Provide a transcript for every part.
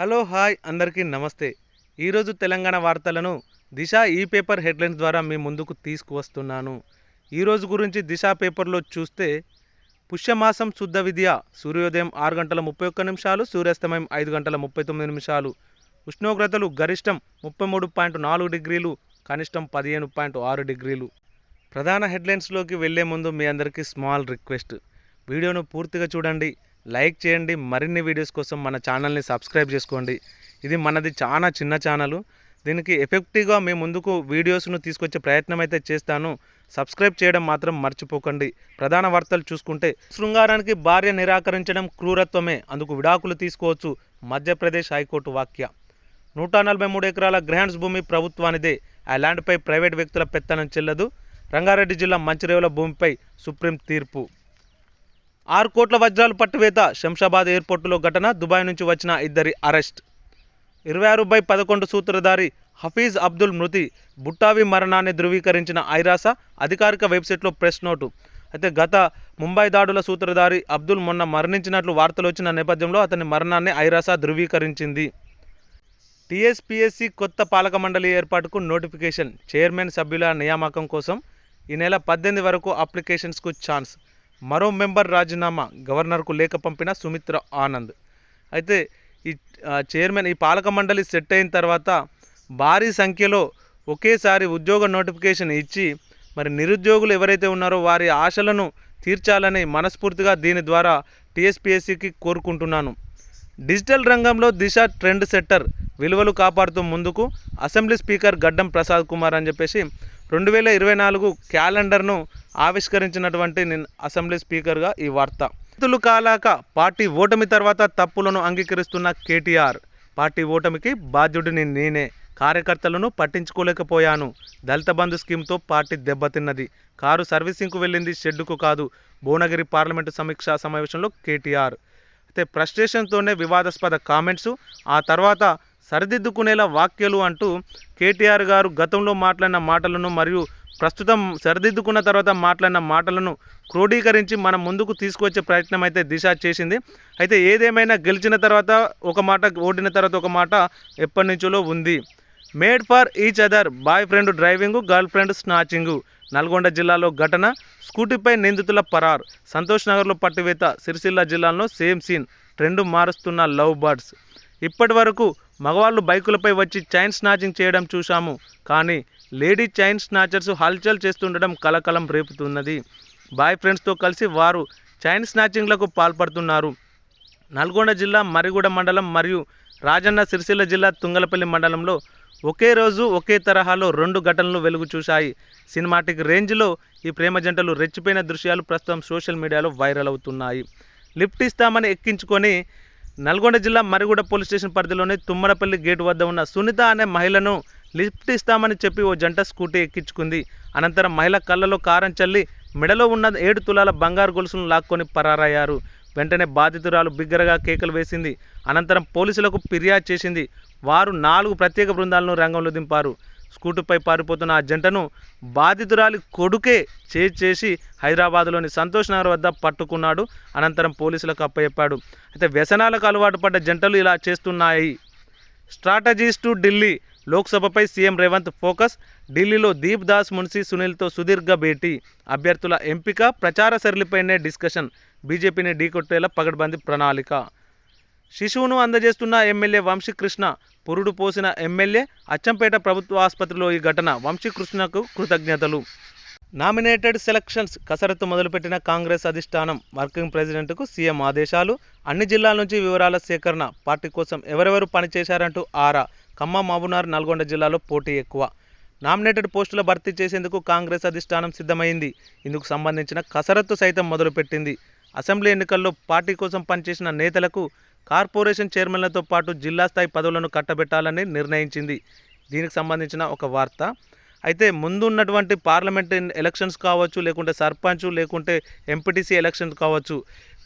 Hello hi అందరికీ నమస్తే. ఈరోజు తెలంగాణ వార్తలను దిశ ఈ పేపర్ హెడ్లైన్స్ ద్వారా మీ ముందుకు తీసుకువస్తున్నాను. ఈరోజు గురించి దిశ పేపర్లో చూస్తే పుష్యమాసం శుద్ధ విద్య సూర్యోదయం ఆరు గంటల ముప్పై ఒక్క నిమిషాలు సూర్యాస్తమయం ఐదు గంటల ముప్పై తొమ్మిది నిమిషాలు ఉష్ణోగ్రతలు గరిష్టం ముప్పై మూడు పాయింట్ నాలుగు డిగ్రీలు కనిష్టం పదిహేను పాయింట్ ఆరు డిగ్రీలు. ప్రధాన హెడ్లైన్స్లోకి వెళ్ళే ముందు మీ అందరికీ స్మాల్ రిక్వెస్ట్. వీడియోను పూర్తిగా చూడండి. లైక్ చేయండి మరిన్ని వీడియోస్ కోసం మన ఛానల్ని సబ్స్క్రైబ్ చేసుకోండి. ఇది మనది చాలా చిన్న ఛానల్. దీనికి ఎఫెక్టివ్గా మేము ముందుకు వీడియోస్ను తీసుకొచ్చే ప్రయత్నం అయితే చేస్తాను. సబ్స్క్రైబ్ చేయడం మాత్రం మర్చిపోకండి. ప్రధాన వార్తలు చూసుకుంటే శృంగారానికి భార్య నిరాకరించడం క్రూరత్వమే. అందుకు విడాకులు తీసుకోవచ్చు. మధ్యప్రదేశ్ హైకోర్టు వాక్య. నూట నలభై మూడు ఎకరాల గ్రాండ్స్ భూమి ప్రభుత్వానిదే. ఆ ల్యాండ్పై ప్రైవేట్ వ్యక్తుల పెత్తనం చెల్లదు. రంగారెడ్డి జిల్లా మంచిరేవుల భూమిపై సుప్రీం తీర్పు. ఆరు కోట్ల వజ్రాలు పట్టువేత శంషాబాద్ ఎయిర్పోర్టులో ఘటన దుబాయ్ నుంచి వచ్చిన ఇద్దరి అరెస్ట్. ఇరవై ఆరు బై పదకొండు సూత్రధారి హఫీజ్ అబ్దుల్ మృతి బుట్టావి మరణాన్ని ధృవీకరించిన ఐరాస అధికారిక వెబ్సైట్లో ప్రెస్ నోటు. అయితే గత ముంబై దాడుల సూత్రధారి అబ్దుల్ మొన్న మరణించినట్లు వార్తలు వచ్చిన నేపథ్యంలో అతని మరణాన్ని ఐరాస ధృవీకరించింది. టీఎస్పీఎస్సీ కొత్త పాలక మండలి ఏర్పాటుకు నోటిఫికేషన్. చైర్మన్ సభ్యుల నియామకం కోసం ఈ నెల పద్దెనిమిది వరకు అప్లికేషన్స్కు ఛాన్స్. మరో మెంబర్ రాజీనామా గవర్నర్కు లేఖ పంపిన సుమిత్ర ఆనంద్. అయితే ఈ చైర్మన్ ఈ పాలక మండలి సెట్ అయిన తర్వాత భారీ సంఖ్యలో ఒకేసారి ఉద్యోగ నోటిఫికేషన్ ఇచ్చి మరి నిరుద్యోగులు ఎవరైతే ఉన్నారో వారి ఆశలను తీర్చాలని మనస్ఫూర్తిగా దీని ద్వారా టీఎస్పీఎస్సీకి కోరుకుంటున్నాను. డిజిటల్ రంగంలో దిశ ట్రెండ్ సెట్టర్ విలువలు కాపాడుతూ ముందుకు అసెంబ్లీ స్పీకర్ గడ్డం ప్రసాద్ కుమార్ అని చెప్పేసి రెండు వేల ఇరవై నాలుగు క్యాలెండర్ను ఆవిష్కరించినటువంటి అసెంబ్లీ స్పీకర్గా ఈ వార్త. రైతులు కాలాక పార్టీ ఓటమి తర్వాత తప్పులను అంగీకరిస్తున్న కేటీఆర్ పార్టీ ఓటమికి బాధ్యుడిని నేనే కార్యకర్తలను పట్టించుకోలేకపోయాను. దళిత బంధు స్కీమ్తో పార్టీ దెబ్బతిన్నది. కారు సర్వీసింగ్కు వెళ్ళింది షెడ్డుకు కాదు. భువనగిరి పార్లమెంటు సమీక్షా సమావేశంలో కేటీఆర్. అయితే ఫ్రస్ట్రేషన్తోనే వివాదాస్పద కామెంట్స్ ఆ తర్వాత సరిదిద్దుకునేలా వాక్యాలు అంటూ కేటీఆర్ గారు గతంలో మాట్లాడిన మాటలను మరియు ప్రస్తుతం సరిదిద్దుకున్న తర్వాత మాట్లాడిన మాటలను క్రోడీకరించి మనం ముందుకు తీసుకొచ్చే ప్రయత్నం అయితే దిశ చేసింది. అయితే ఏదేమైనా గెలిచిన తర్వాత ఒక మాట ఓడిన తర్వాత ఒక మాట ఎప్పటి నుంచో ఉంది. Made for each other boyfriend driving girlfriend snatching. Nalgonda జిల్లాలో ఘటన స్కూటీపై నిందితుల పరార్. సంతోష్ నగర్లో పట్టివేత సిరిసిల్ల జిల్లాలో సేమ్ సీన్. ట్రెండ్ మారుస్తున్న లవ్ బర్డ్స్. ఇప్పటి వరకు మగవాళ్ళు బైకులపై వచ్చి చైన్ స్నాచింగ్ చేయడం చూశాము. కానీ లేడీ చైన్ స్నాచర్స్ హల్చల్ చేస్తుండడం కలకలం రేపుతున్నది. బాయ్ ఫ్రెండ్స్తో కలిసి వారు చైన్ స్నాచింగ్లకు పాల్పడుతున్నారు. నల్గొండ జిల్లా మరిగూడ మండలం మరియు రాజన్న సిరిసిల్ల జిల్లా తుంగలపల్లి మండలంలో ఒకే రోజు ఒకే తరహాలో రెండు ఘటనలు వెలుగు చూశాయి. సినిమాటిక్ రేంజ్లో ఈ ప్రేమ జంటలు రెచ్చిపోయిన దృశ్యాలు ప్రస్తుతం సోషల్ మీడియాలో వైరల్ అవుతున్నాయి. లిఫ్ట్ ఇస్తామని ఎక్కించుకొని నల్గొండ జిల్లా మరిగూడ పోలీస్ స్టేషన్ పరిధిలోని తుమ్మరపల్లి గేటు వద్ద ఉన్న సునీత అనే మహిళను లిఫ్ట్ ఇస్తామని చెప్పి ఓ జంట స్కూటీ ఎక్కించుకుంది. అనంతరం మహిళ కళ్ళలో కారం చల్లి మెడలో ఉన్న ఏడు తులాల బంగారు గొలుసును లాక్కొని పరారయ్యారు. వెంటనే బాధితురాలు బిగ్గరగా కేకలు వేసింది. అనంతరం పోలీసులకు ఫిర్యాదు చేసింది. వారు నాలుగు ప్రత్యేక బృందాలను రంగంలో దింపారు. స్కూటర్పై పారిపోతున్న ఆ జంటను బాధితురాలి కొడుకే చేజ్ చేసి హైదరాబాద్లోని సంతోష్ నగర్ వద్ద పట్టుకున్నాడు. అనంతరం పోలీసులకు అప్పచెప్పాడు అయితే వ్యసనాలకు అలవాటు పడ్డ జంటలు ఇలా చేస్తున్నాయి. Strategies to Delhi. లోక్సభపై CM Revanth focus. ఢిల్లీలో దీప్ దాస్ మున్సీ సునీల్తో సుదీర్ఘ భేటీ. అభ్యర్థుల ఎంపిక ప్రచార సరళిపైనే డిస్కషన్. బీజేపీని ఢీకొట్టేలా పగడ్బందీ ప్రణాళిక. శిశువును అందజేస్తున్న ఎమ్మెల్యే వంశీకృష్ణ పురుడు పోసిన ఎమ్మెల్యే అచ్చంపేట ప్రభుత్వ ఆసుపత్రిలో ఈ ఘటన. వంశీకృష్ణకు కృతజ్ఞతలు. నామినేటెడ్ సెలక్షన్స్ కసరత్తు మొదలుపెట్టిన కాంగ్రెస్ అధిష్టానం వర్కింగ్ ప్రెసిడెంట్కు సీఎం ఆదేశాలు. అన్ని జిల్లాల నుంచి వివరాల సేకరణ పార్టీ కోసం ఎవరెవరు పనిచేశారంటూ ఆరా. ఖమ్మం మహబూనార్ నల్గొండ జిల్లాలో పోటీ ఎక్కువ. నామినేటెడ్ పోస్టుల భర్తీ చేసేందుకు కాంగ్రెస్ అధిష్టానం సిద్ధమైంది. ఇందుకు సంబంధించిన కసరత్తు సైతం మొదలుపెట్టింది. అసెంబ్లీ ఎన్నికల్లో పార్టీ కోసం పనిచేసిన నేతలకు కార్పొరేషన్ చైర్మన్లతో పాటు జిల్లా స్థాయి పదవులను కట్టబెట్టాలని నిర్ణయించింది. దీనికి సంబంధించిన ఒక వార్త. అయితే ముందున్నటువంటి పార్లమెంట్ ఎలక్షన్స్ కావచ్చు లేకుంటే సర్పంచ్ లేకుంటే ఎంపీటీసీ ఎలక్షన్స్ కావచ్చు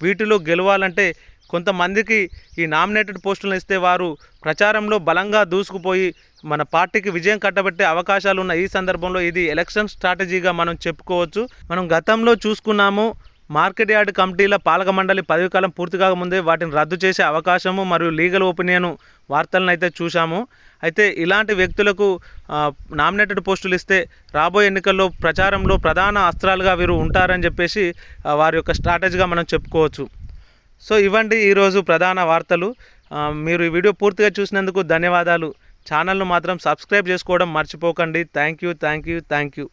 వీటిలో గెలవాలంటే కొంతమందికి ఈ నామినేటెడ్ పోస్టులను ఇస్తే వారు ప్రచారంలో బలంగా దూసుకుపోయి మన పార్టీకి విజయం కట్టబెట్టే అవకాశాలు ఉన్న ఈ సందర్భంలో ఇది ఎలక్షన్ స్ట్రాటజీగా మనం చెప్పుకోవచ్చు. మనం గతంలో చూసుకున్నాము మార్కెట్ యార్డ్ కమిటీల పాలక మండలి పదవికాలం పూర్తి కాకముందే వాటిని రద్దు చేసే అవకాశము మరియు లీగల్ ఒపీనియన్ వార్తలను అయితే చూశాము. అయితే ఇలాంటి వ్యక్తులకు నామినేటెడ్ పోస్టులు ఇస్తే రాబోయే ఎన్నికల్లో ప్రచారంలో ప్రధాన అస్త్రాలుగా వీరు ఉంటారని చెప్పేసి వారి యొక్క స్ట్రాటజీగా మనం చెప్పుకోవచ్చు. సో ఇవ్వండి ఈరోజు ప్రధాన వార్తలు. మీరు ఈ వీడియో పూర్తిగా చూసినందుకు ధన్యవాదాలు. ఛానల్ను మాత్రం సబ్స్క్రైబ్ చేసుకోవడం మర్చిపోకండి. Thank you thank you thank you.